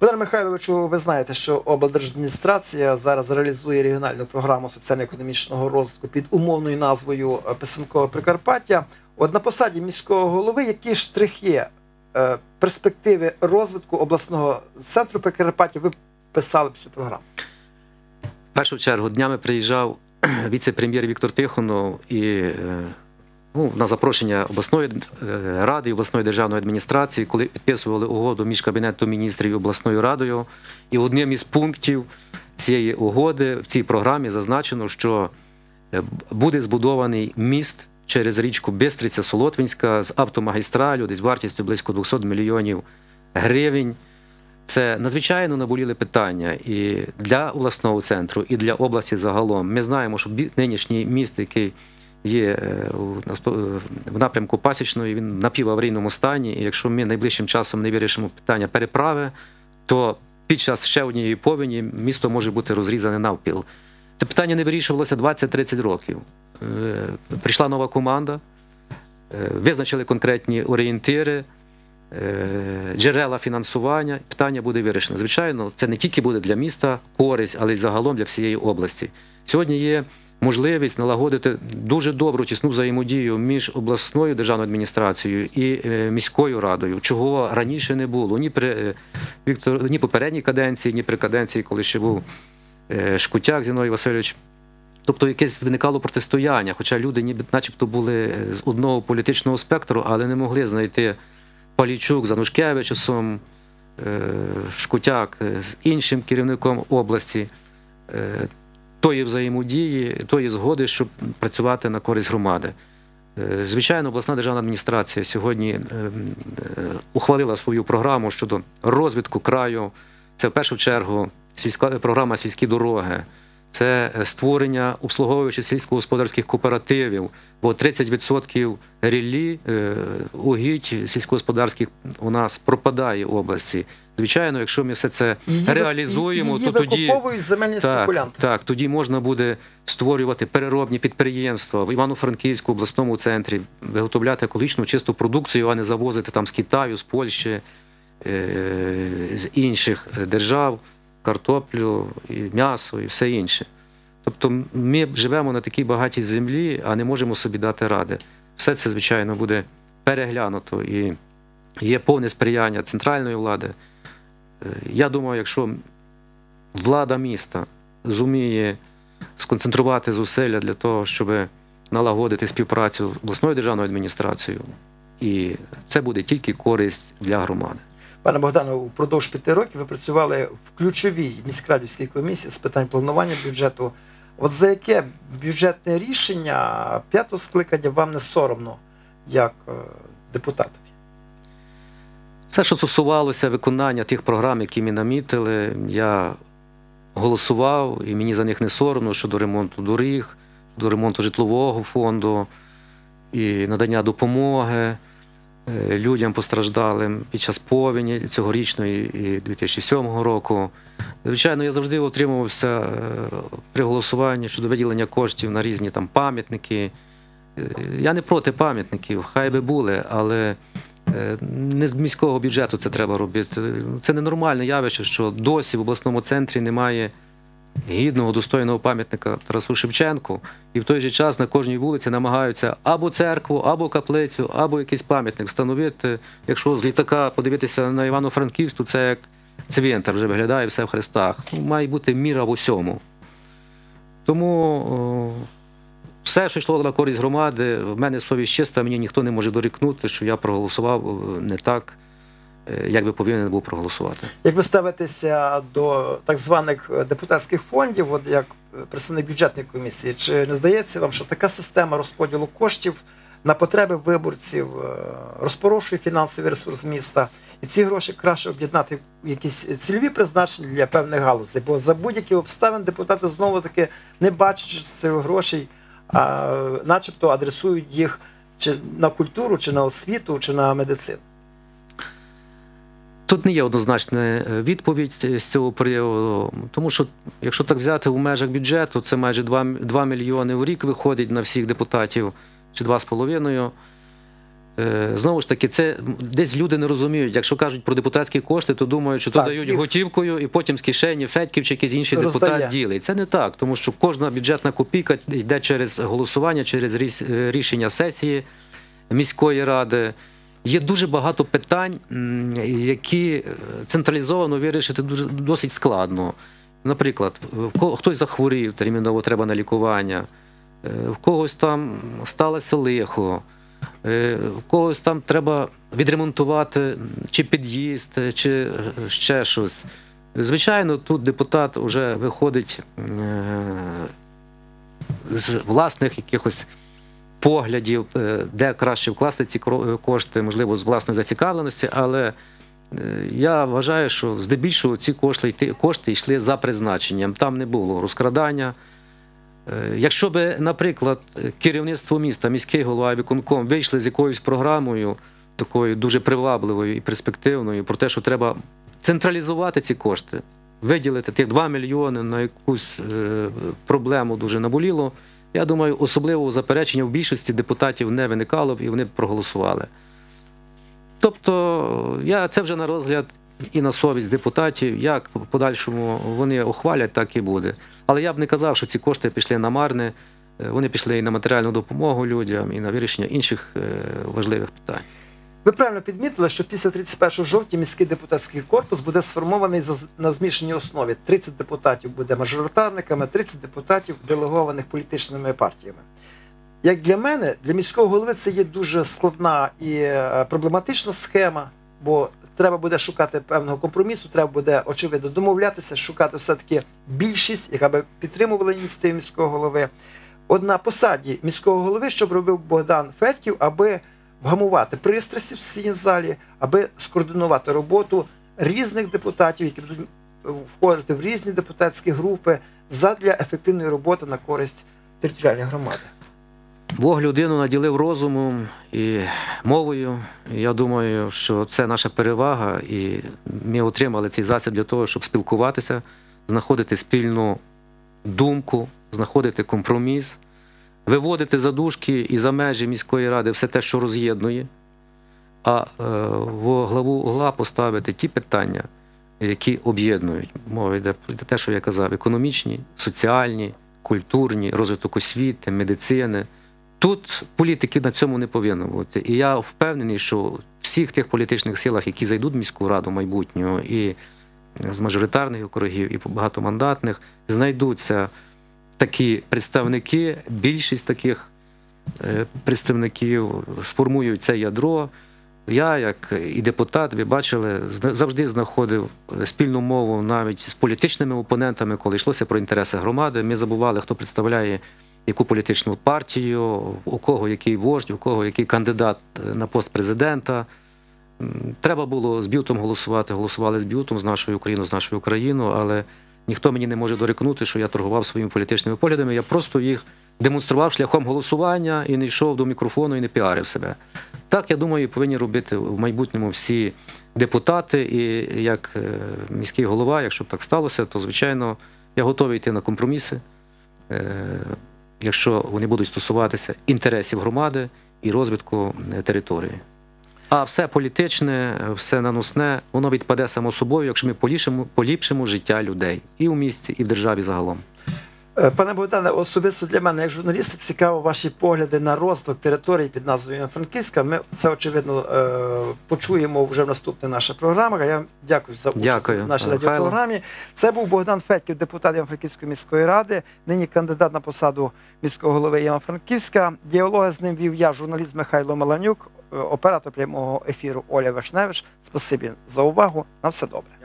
Богдан Михайловичу, ви знаєте, що облдержадміністрація зараз реалізує регіональну програму соціально-економічного розвитку під умовною назвою е, Писанкове Прикарпаття. От на посаді міського голови які штрихи е, перспективи розвитку обласного центру Прикарпаття ви вписали в цю програму? В першу чергу днями приїжджав віце-прем'єр Віктор Тихонов і е, ну, на запрошення обласної е, ради обласної державної адміністрації, коли підписували угоду між Кабінетом міністрів і обласною радою. І одним із пунктів цієї угоди в цій програмі зазначено, що е, буде збудований міст через річку Бистриця Солотвинська з автомагістралю, десь вартістю близько 200 мільйонів гривень. Це надзвичайно наболіли питання і для обласного центру, і для області загалом. Ми знаємо, що нинішній міст, який є е, е, в напрямку Пасічної, він в напіваварійному стані. І якщо ми найближчим часом не вирішимо питання переправи, то під час ще однієї повені місто може бути розрізане навпіл. Це питання не вирішувалося 20-30 років. Е, Прийшла нова команда, визначили конкретні орієнтири, джерела фінансування, питання буде вирішено. Звичайно, це не тільки буде для міста користь, але й загалом для всієї області. Сьогодні є можливість налагодити дуже добру тісну взаємодію між обласною державною адміністрацією і е, міською радою, чого раніше не було ні при е, Віктор, ні попередній каденції, ні при каденції, коли ще був е, Шкутяк Зіновій Васильович. Тобто якесь виникало протистояння, хоча люди ніби начебто були з одного політичного спектру, але не могли знайти Палійчук з Анушкевичусом, Шкутяк з іншим керівником області тої взаємодії, тої згоди, щоб працювати на користь громади. Е, Звичайно, обласна державна адміністрація сьогодні е, е, ухвалила свою програму щодо розвитку краю. Це в першу чергу сільська програма сільські дороги, це створення обслуговуючих сільськогосподарських кооперативів, бо 30% ріллі е, угідь сільськогосподарських у нас пропадає в області. Звичайно, якщо ми все це Її реалізуємо, її то тоді земельні так, спекулянти. так, тоді можна буде створювати переробні підприємства в Івано-Франківську обласному центрі, виготовляти екологічну чисту продукцію, а не завозити там з Китаю, з Польщі, е, з інших держав картоплю, і м'ясо, і все інше. Тобто ми живемо на такій багатій землі, а не можемо собі дати ради. Все це, звичайно, буде переглянуто і є повне сприяння центральної влади. Е, Я думаю, якщо влада міста зуміє сконцентрувати зусилля для того, щоб налагодити співпрацю з обласною державною адміністрацією, і це буде тільки користь для громади. Пане Богдане, впродовж п'яти років ви працювали в ключовій міськрадівській комісії з питань планування бюджету. От за яке бюджетне рішення п'ятого скликання вам не соромно як е, депутатові? Все, що стосувалося виконання тих програм, які ми намітили, я голосував, і мені за них не соромно щодо ремонту доріг, до ремонту житлового фонду і надання допомоги людям постраждалим під час повені цьогорічної і 2007 року. Звичайно, я завжди утримувався е, при голосуванні щодо виділення коштів на різні там пам'ятники. Е, Я не проти пам'ятників, хай би були, але е, не з міського бюджету це треба робити. Це ненормальне явище, що досі в обласному центрі немає гідного, достойного пам'ятника Тарасу Шевченку, і в той же час на кожній вулиці намагаються або церкву, або каплицю, або якийсь пам'ятник встановити. Якщо з літака подивитися на Івано-Франківськ, то це як цвинтар вже виглядає все в хрестах. Ну, має бути міра в усьому. Тому о, все, що йшло на користь громади, в мене совість чиста, мені ніхто не може дорікнути, що я проголосував е, не так, як би повинен був проголосувати. Як ви ставитеся до так званих е, депутатських фондів, от як е, представник бюджетної комісії, чи не здається вам, що така система розподілу коштів на потреби виборців е, розпорошує фінансовий ресурс міста, і ці гроші краще об'єднати в якісь цільові призначення для певних галузей? Бо за будь-які обставин депутати знову таки не бачачи цих грошей, а начебто адресують їх чи на культуру, чи на освіту, чи на медицину. Тут не є однозначна е, відповідь з цього приводу, тому що якщо так взяти у межах бюджету, це майже 2, 2 мільйони в рік виходить на всіх депутатів, чи 2,5. Е, Знову ж таки, це десь люди не розуміють. Якщо кажуть про депутатські кошти, то думають, що то Так, дають всіх- готівкою і потім з кишені Федьків чи якийсь інший Роздає. депутат ділить. Це не так, тому що кожна бюджетна копійка йде через голосування, через е, рішення сесії міської ради. Є дуже багато питань, які е, централізовано вирішити дуже досить складно. Наприклад, хтось захворів, терміново треба на лікування, е, в когось там сталося лихо, е, в когось там треба відремонтувати чи під'їзд, чи ще щось. Звичайно, тут депутат вже виходить з власних якихось поглядів, е, де краще вкласти ці кро- кошти, можливо, з власної зацікавленості, але е, я вважаю, що здебільшого ці кошти, кошти йшли за призначенням. Там не було розкрадання. Е, Якщо би, наприклад, керівництво міста, міський голова виконком вийшли з якоюсь програмою, такою дуже привабливою і перспективною, про те, що треба централізувати ці кошти, виділити тих 2 мільйони на якусь е, проблему дуже наболіло, я думаю, особливого заперечення в більшості депутатів не виникало б і вони б проголосували. Тобто, я це вже на розгляд і на совість депутатів, як в подальшому вони ухвалять, так і буде. Але я б не казав, що ці кошти пішли на марне. Е, Вони пішли і на матеріальну допомогу людям, і на вирішення інших е, важливих питань. Ви правильно підмітили, що після 31 жовтня міський депутатський корпус буде сформований на змішаній основі. 30 депутатів буде мажоритарниками, 30 депутатів делегованих політичними партіями. Як для мене, для міського голови це є дуже складна і е, проблематична схема, бо треба буде шукати певного компромісу, треба буде очевидно домовлятися, шукати все-таки більшість, яка би підтримувала ініціативу міського голови. От на посаді міського голови, що б робив Богдан Федьків, аби вгамувати пристрасті в сесійній залі, аби скоординувати роботу різних депутатів, які будуть входити в різні депутатські групи задля ефективної роботи на користь територіальної громади. Бог людину наділив розумом і мовою. Я думаю, що це наша перевага, і ми отримали цей засіб для того, щоб спілкуватися, знаходити спільну думку, знаходити компроміс, виводити за дужки і за межі міської ради все те, що роз'єднує, а е, в главу угла поставити ті питання, які об'єднують. Мова йде про те, що я казав: економічні, соціальні, культурні, розвиток освіти, медицини. Тут політики на цьому не повинно бути. І я впевнений, що всіх тих політичних силах, які зайдуть в міську раду майбутнього, і з мажоритарних округів, і багатомандатних, знайдуться такі представники, більшість таких е, представників сформують це ядро. Я, як і депутат, ви бачили, завжди знаходив спільну мову навіть з політичними опонентами, коли йшлося про інтереси громади. Ми забували, хто представляє яку політичну партію, у кого який вождь, у кого який кандидат на пост президента. Треба було з б'ютом голосувати. Голосували з б'ютом, з нашою Україною, з нашою Україною, але ніхто мені не може дорекнути, що я торгував своїми політичними поглядами. Я просто їх демонстрував шляхом голосування і не йшов до мікрофону і не піарив себе. Так, я думаю, повинні робити в майбутньому всі депутати. І як е, міський голова, якщо б так сталося, то звичайно я готовий йти на компроміси, е, якщо вони будуть стосуватися інтересів громади і розвитку е, території. А все політичне, все наносне, воно відпаде само собою, якщо ми поліпшимо, поліпшимо життя людей і у місті, і в державі загалом. Е, Пане Богдане, особисто для мене, як журналіста, цікаво ваші погляди на розвиток території під назвою Франківська. Ми це очевидно е, почуємо вже в наступній наша програма. Я вам дякую за участь Дякую, в нашій радіопрограмі. Це був Богдан Федьків, депутат Івано-Франківської міської ради, нині кандидат на посаду міського голови Івано-Франківська. Діалоги з ним вів я, журналіст Михайло Меланюк, е, оператор прямого ефіру Оля Вишневич. Спасибі за увагу. На все добре.